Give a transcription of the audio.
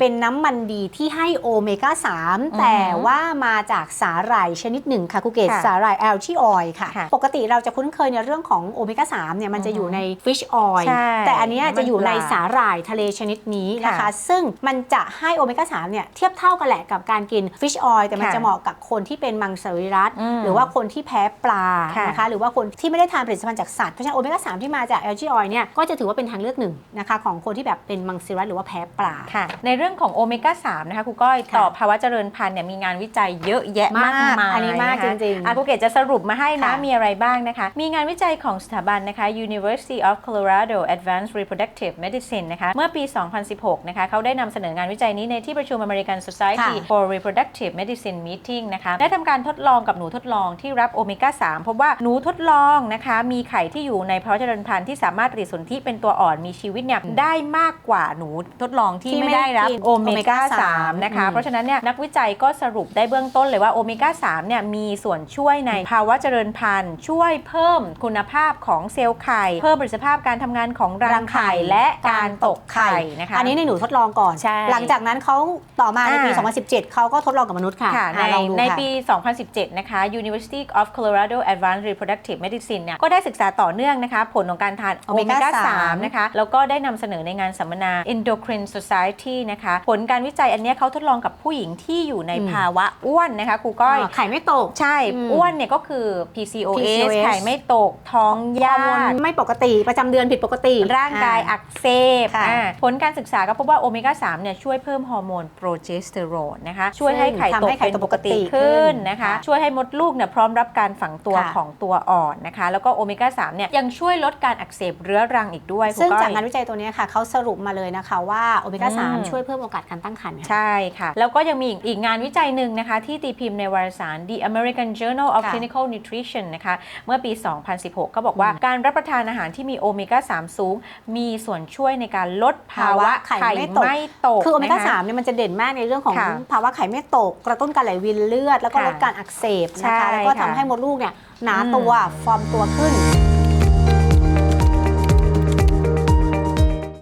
เป็นน้ำมันดีที่ให้โอเมก้า 3 แต่ว่ามาจากสาหร่ายชนิดหนึ่งค่ะคุเกตค่ะสาหร่ายแอลชีออยค่ะค่ะ ปกติเราจะคุ้นเคยในเรื่องของโอเมก้า 3 เนี่ยมันจะอยู่ในฟิชออยใช่แต่อันเนี้ยจะอยู่ในน้ำมันปลาสาหร่ายทะเลชนิดนี้นะคะค่ะซึ่งมันจะให้โอเมก้า 3 เนี่ยเทียบเท่ากันแหละกับการกินฟิชออยแต่มันค่ะจะเหมาะกับคนที่เป็นมังสวิรัตอืมหรือว่าคนที่แพ้ปลาค่ะนะคะหรือว่าคนที่ไม่ได้ทานผลิตภัณฑ์จากสัตว์เพราะฉะนั้นโอเมก้า 3 ที่มาจากแอลจีออยเนี่ยก็จะถือว่าเป็นทางเลือกหนึ่งนะคะของคนที่แบบเป็นมังสวิรัตหรือว่าแพ้ปลาค่ะในเรื่องของโอเมก้า3นะคะครูก้อยค่ะต่อภาวะเจริญพันธุ์เนี่ยมีงานวิจัยเยอะแยะมากมากมายอันนี้มากะคะจริงๆอะครูเกศจะสรุปมาให้นะค่ะ มีอะไรบ้างนะคะ มีงานวิจัยของสถาบันนะคะ University of Colorado Advanced Reproductive Medicine นะคะเมื่อปี 2016นะคะเขาได้นำเสนองานวิจัยนี้ในที่ประชุม American Society ค่ะ for Reproductive Medicine Meeting นะคะได้ทำการทดลองกับหนูทดลองที่รับโอเมก้า3พบว่าหนูทดลองนะคะมีไข่ที่อยู่ในภาวะเจริญพันธุ์ที่สามารถปฏิสนธิเป็นตัวอ่อนมีชีวิตเนี่ยได้มากกว่าหนูทดลองที่ที่ไม่ไม่ได้รับกินโอเมก้า Omega 3นะคะอืมเพราะฉะนั้นเนี่ยนักวิจัยก็สรุปได้เบื้องต้นเลยว่าโอเมก้า3เนี่ยมีส่วนช่วยในภาวะเจริญพันธุ์ ช่วยเพิ่มคุณภาพของเซลล์ไข่ เพิ่มประสิทธิภาพการทำงานของรังไข่และการตกไข่นะคะอันนี้ในหนูทดลองก่อนใช่หลังจากนั้นเขาต่อมาในปีอ่า2017 เขาก็ทดลองกับมนุษย์ค่ะค่ะในอะลองดูในค่ะปี 2017 นะคะ University of Colorado Advanced Reproductive Medicine เนี่ยก็ได้ศึกษาต่อเนื่องนะคะ ผลของการทานโอเมก้า Omega 3นะคะแล้วก็ได้นำเสนอในงานสัมมนา Endocrine Society นะคะผลการวิจัยอันเนี้ยเขาทดลองกับผู้หญิงที่อยู่ในอืมภาวะอ้วนนะคะครูก้อยอ่าไข่ไม่ตก ใช่อืมอ้วนเนี่ยก็คือ PCOS PCOS ไข่ไม่ตก ท้องยาฮอร์โมนกไม่ปกติประจำเดือนผิดปกติ ร่างกายอักเสบค่ะอ่าผลการศึกษาก็พบว่าโอเมก้า3เนี่ยช่วยเพิ่มฮอร์โมนโปรเจสเตอโรนนะคะ ช่วยให้ไข่ทำตกให้ไข่เป็นตกปกติปกติขึ้นขึ้นนะคะค่ะช่วยให้มดลูกเนี่ยพร้อมรับการฝังตัวค่ะของตัวอ่อนนะคะ แล้วก็โอเมก้า3เนี่ยยังช่วยลดการอักเสบเรื้อรังอีกด้วยซึ่งครูก้อยจากงานวิจัยตัวเนี้ยค่ะเขาสรุปมาเลยนะคะว่าโอเมก้าอืม3ช่วยเพิ่มโอกาสการตั้งครรภ์ค่ะใช่ค่ะ แล้วก็ยังมีอีกอีกงานวิจัยหนึ่งนะคะ ที่ตีพิมพ์ในวารสาร The American Journal of ค่ะ Clinical Nutrition นะคะเมื่อปี 2016 ก็บอกว่าการรับประทานอาหารที่มีโอเมก้า 3 สูง มีส่วนช่วยในการลดภาวะภาวะไข่ไข่ไม่ตกไม่ตก คือโอเมก้านะคะสามเนี่ยมันจะเด่นมากในเรื่องของค่ะภาวะไข่ไม่ตก กระตุ้นการไหลเวียนเลือด แล้วก็ค่ะลดการอักเสบนะใช่คะแล้วก็ค่ะทำให้มดลูกเนี่ยหนาอืมตัวฟอร์มตัวขึ้น